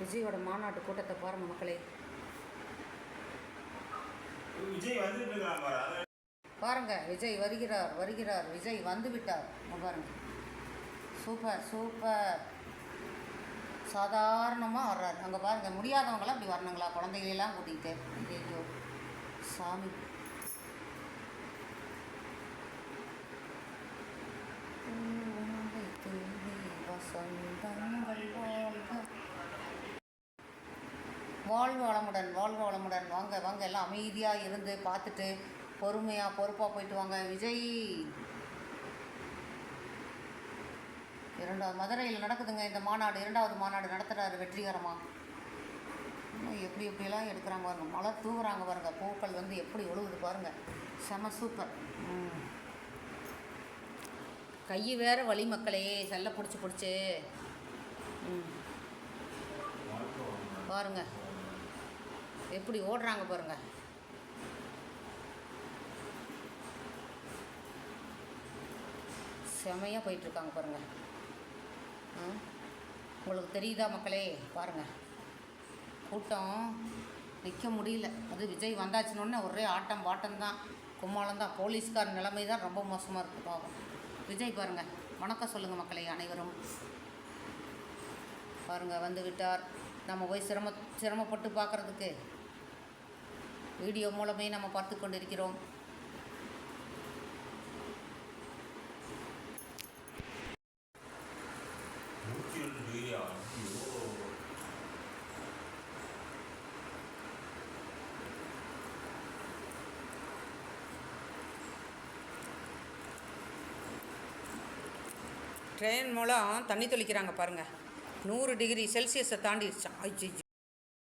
விஜயோட மாநாட்டு கூட்டத்தை பாருங்க மக்களே. பாருங்க விஜய் வருகிறார் வருகிறார் விஜய் வந்து விட்டார். பாருங்க. Super super. சாதாரணமாக வர்றாரு. அங்கே பாருங்க முடியாதவங்களாம் அப்படி வரணுங்களா? குழந்தைகளெல்லாம் கூட்டிகிட்டு ஐயோ சாமி. பூமலை வாழ்க வளமுடன் வாழ்க வளமுடன். வாங்க வாங்க எல்லாம் அமைதியாக இருந்து பார்த்துட்டு பொறுமையாக பொறுப்பாக போயிட்டு வாங்க. விஜய். இரண்டாவது மதுரையில் நடக்குதுங்க. இந்த மாநாடு இரண்டாவது மாநாடு நடத்துகிறாரு வெற்றிகரமாக இன்னும் எப்படி எப்படிலாம் எடுக்கிறாங்க பாருங்க. மலர் தூவுறாங்க பாருங்க. பூக்கள் வந்து எப்படி ஒழுகுது பாருங்க. செம சூப்பர் ம். கை வேற வழி மக்களே. செல்ல பிடிச்சி பிடிச்சி. ம். பாருங்க. எப்படி ஓடுறாங்க பாருங்க. செமையாக போயிட்டுருக்காங்க பாருங்க. உங்களுக்கு தெரியுதா மக்களே? பாருங்க. கூட்டம் நிற்க முடியல. அது விஜய் வந்தாச்சுன்னொன்னே ஒரே ஆட்டம் பாட்டம் தான். கும்மாளம் தான். போலீஸ்கார் நிலைமை தான் ரொம்ப மோசமாக இருக்குது பாவம். விஜய் பாருங்கள் வணக்கம் சொல்லுங்கள் மக்களே அனைவரும். பாருங்கள் வந்து விட்டார். நம்ம போய் சிரம சிரமப்பட்டு பார்க்குறதுக்கு. வீடியோ மூலமே நம்ம பார்த்து கொண்டிருக்கிறோம். ட்ரெயின் மூலம் தண்ணி தெளிக்கிறாங்க பாருங்கள் நூறு டிகிரி செல்சியஸை தாண்டிடுச்சான் ஐயோ